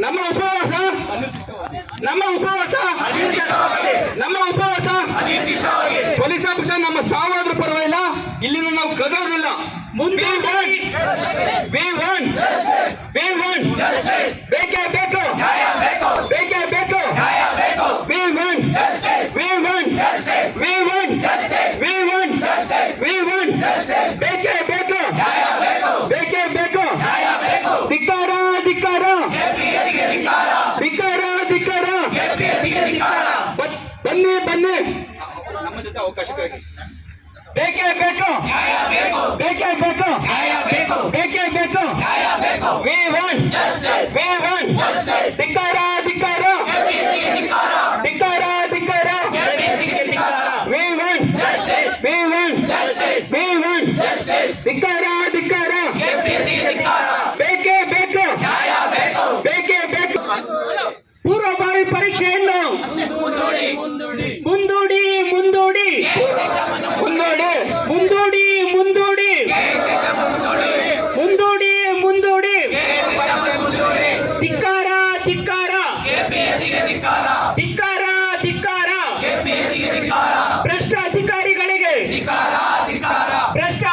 ನಮ್ಮ ಉಪವಾಸ ನಮ್ಮ ಉಪವಾಸ ನಮ್ಮ ಉಪವಾಸ ಪೊಲೀಸ್ ಫಲಿತಾಂಶ ನಮ್ಮ ಸಾವಾದ್ರೂ ಪರವಾಗಿಲ್ಲ. ಇಲ್ಲಿನ ನಾವು ಕದೋದಿಲ್ಲ ಮುಂದೆ ಬನ್ನಿ ಬನ್ನಿ ನಮ್ಮ ಜೊತೆ ಅವಕಾಶ ಬೇಕೇ ಬೇಕು ಬೇಕೇ ಬೇಕು ಬೇಕೇ ಬೇಕು ವಿ ಒನ್ ವಿ ಒನ್ ಧಿಕ್ಕಾರ ಧಿಕ್ಕಾರ ಧಿಕ್ಕಾರ ಧಿಕ್ಕಾರ we want we want we want ಧಿಕ್ಕಾರ ಧಿಕ್ಕಾರ ಪರೀಕ್ಷೆಯನ್ನು ಮುಂದೂಡಿ. ಮುಂದೂಡಿ. ಮುಂದೂಡಿ ಮುಂದೂಡಿ. ಮುಂದೂಡಿ ಮುಂದೂಡಿ. ಮುಂದೂಡಿ ಧಿಕ್ಕಾರ ಧಿಕ್ಕಾರ. ಧಿಕ್ಕಾರ ಧಿಕ್ಕಾರ. ಭ್ರಷ್ಟ ಅಧಿಕಾರಿಗಳಿಗೆ ಭ್ರಷ್ಟ